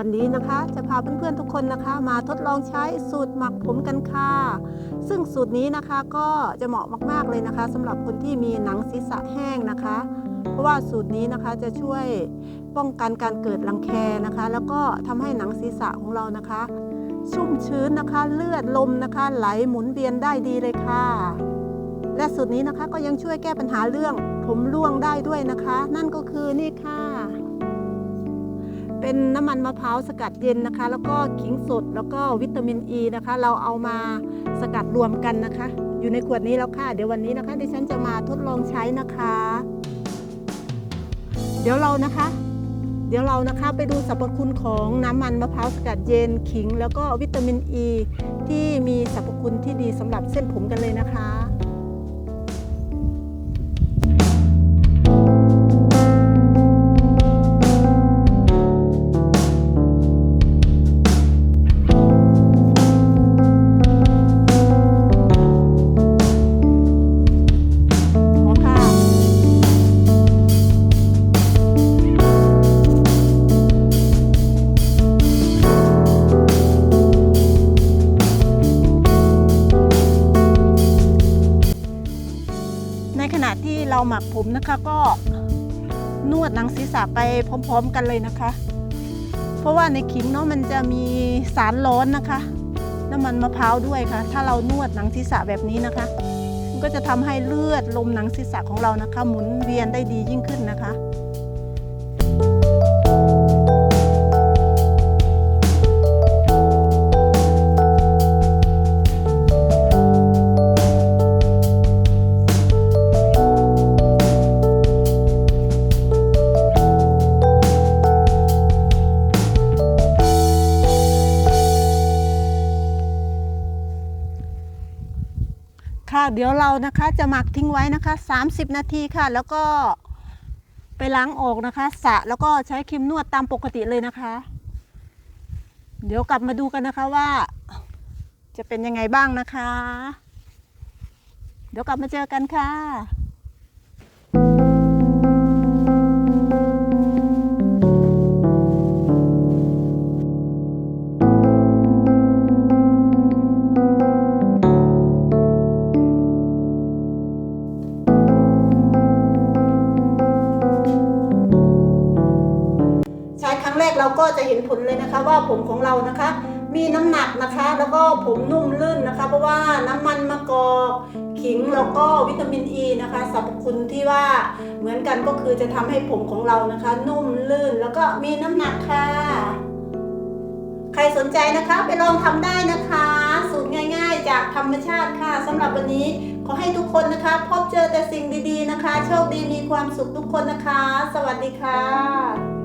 ันนี้นะคะจะพาเพื่อนๆทุกคนนะคะมาทดลองใช้สูตรหมักผมกันค่ะ ซึ่งสูตรนี้นะคะก็จะเหมาะมากๆเลยนะคะสำหรับคนที่มีหนังศีรษะแห้งนะคะ เพราะว่าสูตรนี้นะคะจะช่วยป้องกันการเกิดรังแคนะคะ แล้วก็ทำให้หนังศีรษะของเรานะคะ ชุ่มชื้นนะคะเลือดลมนะคะ ไหลหมุนเวียนได้ดีเลยค่ะ และสูตรนี้นะคะก็ยังช่วยแก้ปัญหาเรื่องผมร่วงได้ด้วยนะคะ นั่นก็คือนี่ค่ะ เป็นน้ำมันมะพร้าวสกัดเย็นนะคะ แล้วก็ขิงสดแล้วก็วิตามินอ e ีนะคะ เราเอามาสกัดรวมกันนะคะ อยู่ในขวดนี้แล้วค่ะ เดี๋ยววันนี้นะคะดิฉันจะมาทดลองใช้นะคะ เดี๋ยวเรานะคะ เดี๋ยวเรานะคะไปดูสรรพคุณของน้ำมันมะพร้าวสกัดเย็นขิง แล้วก็วิตามินอ e ีที่มีสรรพคุณที่ดีสำหรับเส้นผมกันเลยนะคะ เราหมักผมนะคะก็นวดหนังศีรษะไปพร้อมๆกันเลยนะคะ เพราะว่าในขิงเนาะมันจะมีสารร้อนนะคะ น้ำมันมะพร้าวด้วยค่ะ ถ้าเรานวดหนังศีรษะแบบนี้นะคะก็จะทำให้เลือดลมหนังศีรษะของเรานะคะ หมุนเวียนได้ดียิ่งขึ้นนะคะ เดี๋ยวเรานะคะจะหมักทิ้งไว้นะคะ 30 นาทีค่ะ แล้วก็ไปล้างออกนะคะสระแล้วก็ใช้ครีมนวดตามปกติเลยนะคะ เดี๋ยวกลับมาดูกันนะคะว่า จะเป็นยังไงบ้างนะคะ เดี๋ยวกลับมาเจอกันค่ะ กเราก็จะเห็นผลเลยนะคะ ว่าผมของเรานะคะ มีน้ำหนักนะคะ แล้วก็ผมนุ่มลื่นนะคะ เพราะว่าน้ำมันมะกอกขิงแล้วก็วิตามินอ e ีนะคะสรรพคุณที่ว่าเหมือนกันก็คือจะทำให้ผมของเรานะคะ นุ่มลื่นแล้วก็มีน้ำหนักค่ะ ใครสนใจนะคะ ไปลองทำได้นะคะ สูตรง่ายๆ จากธรรมชาติค่ะสำหรับวันนี้ขอให้ทุกคนนะคะ พบเจอแต่สิ่งดีๆนะคะ โชคดีมีความสุขทุกคนนะคะ สวัสดีค่ะ